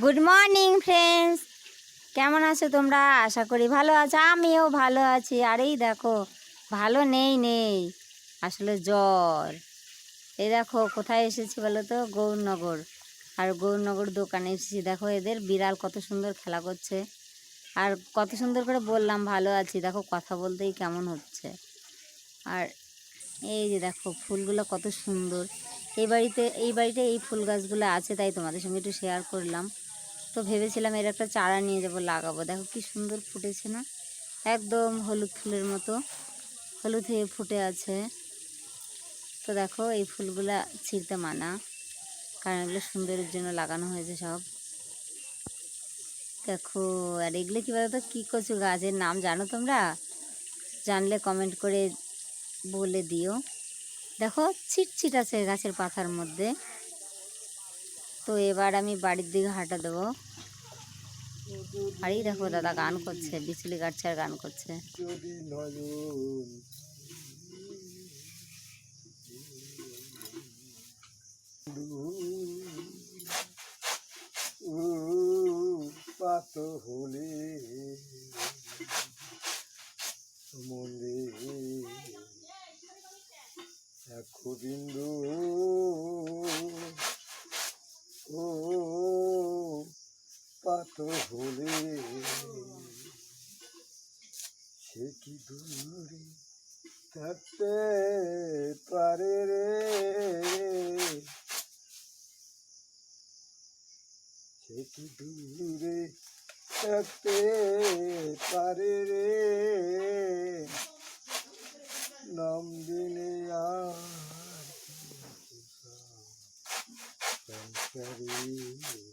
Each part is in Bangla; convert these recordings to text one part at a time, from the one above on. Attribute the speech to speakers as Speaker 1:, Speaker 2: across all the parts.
Speaker 1: গুড মর্নিং ফ্রেন্ডস কেমন আছো তোমরা? আশা করি ভালো আছো। আমিও ভালো আছি। আর এই দেখো, ভালো নেই নেই। আসলে জ্বর। এই দেখো, কোথায় এসেছি বলো তো? গৌরনগর। আর গৌরনগর দোকানে এসেছি। দেখো, এদের বিড়াল কত সুন্দর খেলা করছে। আর কত সুন্দর করে বললাম, ভালো আছি। দেখো, কথা বলতেই কেমন হচ্ছে। আর এই যে দেখো, ফুলগুলো কত সুন্দর। এই বাড়িতে এই বাড়িতে এই ফুল গাছগুলো আছে, তাই তোমাদের সঙ্গে একটু শেয়ার করলাম। তো ভেবেছিলাম এর একটা চারা নিয়ে যাব, লাগাবো। দেখো কি সুন্দর ফুটেছে না? একদম হলুদ ফুলের মতো, হলুদ হয়ে ফুটে আছে। তো দেখো এই ফুলগুলা ছিঁড়তে মানা, কারণ এগুলো সুন্দরের জন্য লাগানো হয়েছে সব। দেখো, আর এগুলো কী বলতো? কী কচু গাছের নাম জানো তোমরা? জানলে কমেন্ট করে বলে দিও। দেখো ছিটছিট আছে গাছের পাতার মধ্যে। তো এবার আমি বাড়ির দিকে হাঁটা দেবো। আর এই দেখো দাদা গান করছে, বিচুলি কাটছে আর গান করছে।
Speaker 2: যদি নয়ন ও পাত হলে মন্দে এক বিন্দু পাত হলে সে কি দূরে থাকতে পারে রে? সে কি দূরে থাকতে পারে রে? নাম দিনে আর সংসারে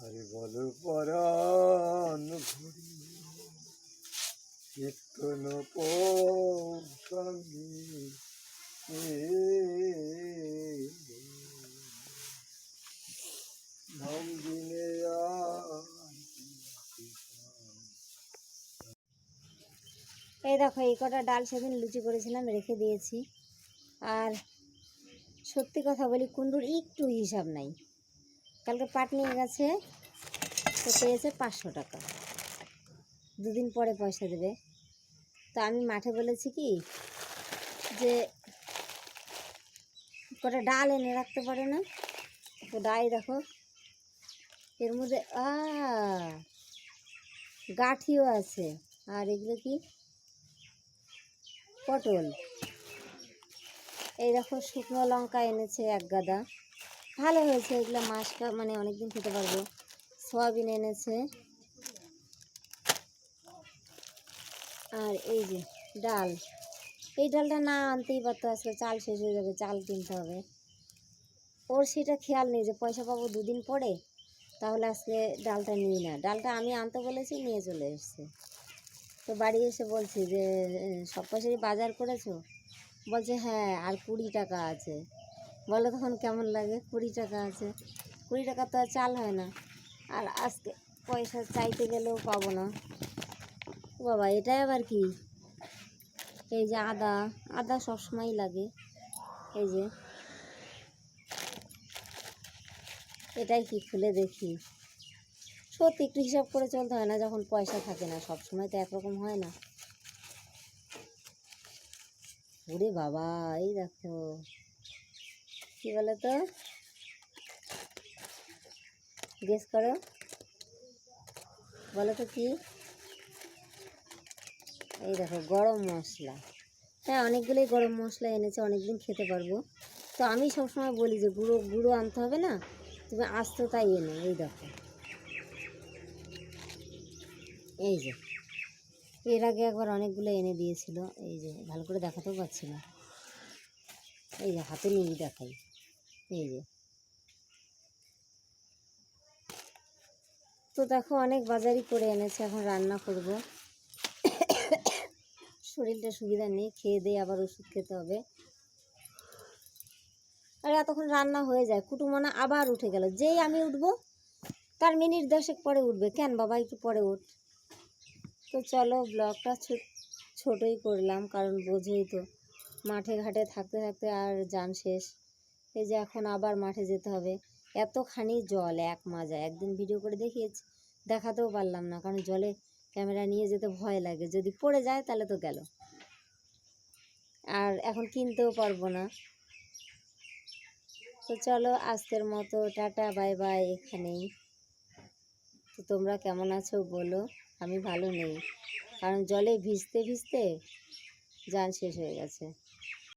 Speaker 2: আরে বল
Speaker 1: এই দেখো এই কটা ডাল সেদিন লুচি করেছিলাম রেখে দিয়েছি। আর সত্যি কথা বলি কুন্ডুর একটু হিসাব নাই। কালকে পাট নিয়ে গেছে, তো পেয়েছে পাঁচশো টাকা। দুদিন পরে পয়সা দেবে। তো আমি মাঠে বলেছি কি, যে কটা ডাল এনে রাখতে পারে না? তো ডাই দেখো, এর মধ্যে, আ, গাঠিও আছে। আর এগুলো কি? পটল। এই দেখো শুকনো লঙ্কা এনেছে এক গাদা। ভালো হয়েছে, এগুলো মাস কা- মানে অনেকদিন খেতে পারব। সয়াবিন এনেছে। আর এই যে ডাল। এই ডালটা না আনতেই পারতো, আজকে চাল শেষ হয়ে যাবে, চাল কিনতে হবে। ওর সেটা খেয়াল নেই যে পয়সা পাবো দুদিন পরে, তাহলে আজকে ডালটা নিই না। ডালটা আমি আনতে বলেছি, নিয়ে চলে এসছে। তো বাড়ি এসে বলছি যে সব পয়সাই বাজার করেছ? বলছে হ্যাঁ আর কুড়ি টাকা আছে। বলে, তখন কেমন লাগে? কুড়ি টাকা আছে। কুড়ি টাকা তো আর চাল হয় না। আর আজকে পয়সা চাইতে গেলেও পাবো না। বাবা, এটাই আবার কি? এই যে আদা আদা সবসময়ই লাগে। এই যে। এটাই কি খুলে দেখি? সত্যি একটু হিসাব করে চলতে হয় না যখন পয়সা থাকে না। সব সময় তো একরকম হয় না। ওরে বাবা, এই দেখো। কি বলে তো গেস করো। বলো তো কি? এই দেখো, গরম মশলা। হ্যাঁ অনেকগুলোই গরম মশলা এনেছে, অনেকদিন খেতে পারব। তো আমি সবসময় বলি যে, গুঁড়ো গুঁড়ো আনতে হবে না? তুমি আসতো তাই এনে, এই দেখো। এই যে। এর আগে একবার অনেকগুলো এনে দিয়েছিল। এই যে, ভালো করে দেখাতেও পাচ্ছি না। এই যে, হাতে নিয়ে দেখাই। এই যে। তো দেখো, অনেক বাজারই করে এনেছে, এখন রান্না করব। শরীরটা সুবিধা নেই, খেয়ে দিয়ে আবার ওষুধ খেতে হবে। আর, এতক্ষণ রান্না হয়ে যায়, কুটুমনা আবার উঠে গেল। যেই আমি উঠবো, তার মিনিট দশেক পরে উঠবে। কেন বাবা, একটু পরে উঠ তো চলো ব্লগটা ছোটোই করলাম, কারণ বোঝেই তো। মাঠে ঘাটে থাকতে থাকতে আর যান শেষ। এই যে এখন আবার মাঠে যেতে হবে। এতখানি জল, এক মাজা। একদিন ভিডিও করে দেখিয়েছি, দেখাতেও পারলাম না, কারণ জলে ক্যামেরা নিয়ে যেতে ভয় লাগে। যদি পড়ে যায়, তাহলে তো গেল। আর এখন কিনতেও পারব না। তো চলো, আজকের মতো টাটা, বাই বাই এখানেই। তো তোমরা কেমন আছো বলো। আমি ভালো নেই। কারণ জলে ভিজতে ভিজতে যান শেষ হয়ে গেছে।